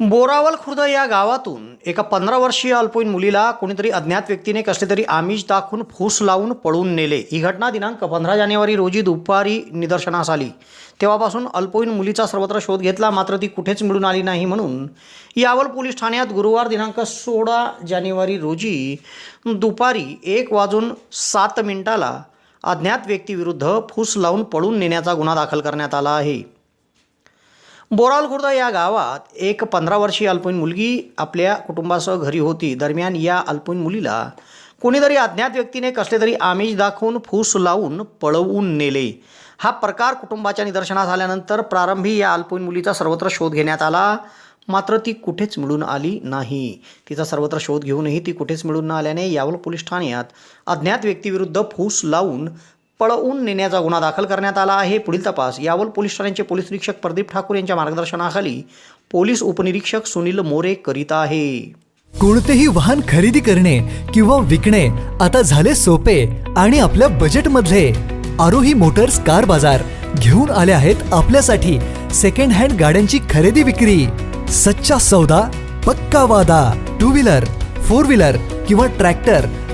बोरावल खुर्द या गावातून एका पंधरा वर्षीय अल्पवयीन मुलीला कोणीतरी अज्ञात व्यक्तीने कसले तरी आमिष दाखवून फूस लावून पळून नेले. ही घटना दिनांक पंधरा जानेवारी रोजी दुपारी निदर्शनास आली. तेव्हापासून अल्पवयीन मुलीचा सर्वत्र शोध घेतला मात्र ती कुठेच मिळून आली नाही म्हणून. यावल पोलीस ठाण्यात गुरुवार दिनांक सोळा जानेवारी रोजी दुपारी एक वाजून सात मिनिटाला अज्ञात व्यक्तीविरुद्ध फूस लावून पळून नेण्याचा गुन्हा दाखल करण्यात आला आहे. बोराल खुर्द या गावात एक पंधरा वर्षीय अल्पवयीन मुलगी आपल्या कुटुंबासह घरी होती. दरम्यान या अल्पवयीन मुलीला कोणीतरी अज्ञात व्यक्तीने कसले तरी आमिष दाखवून फूस लावून पळवून नेले. हा प्रकार कुटुंबाच्या निदर्शनास आल्यानंतर प्रारंभी या अल्पवयीन मुलीचा सर्वत्र शोध घेण्यात आला. मात्र ती कुठेच मिळून आली नाही. तिचा सर्वत्र शोध घेऊनही ती कुठेच मिळून न आल्याने यावल पोलीस ठाण्यात अज्ञात व्यक्तीविरुद्ध फूस लावून पळवून नेण्याचा गुन्हा दाखल करण्यात आला आहे. पुढील तपास. यावल पोलीस ठाण्याचे पोलीस निरीक्षक प्रदीप ठाकूर यांच्या मार्गदर्शनाखाली पोलीस उपनिरीक्षक सुनील मोरे करीत आहे. कोणतेही वाहन खरेदी करणे किंवा विकणे आता झाले सोपे आणि आपल्या बजेटमधले आरोही मोटर्स कार बाजार घेऊन आले आहेत आपल्यासाठी सेकंड हँड गाड्यांची खरेदी विक्री. सच्चा सौदा पक्का वादा टू व्हीलर फोर व्हीलर किंवा ट्रॅक्टर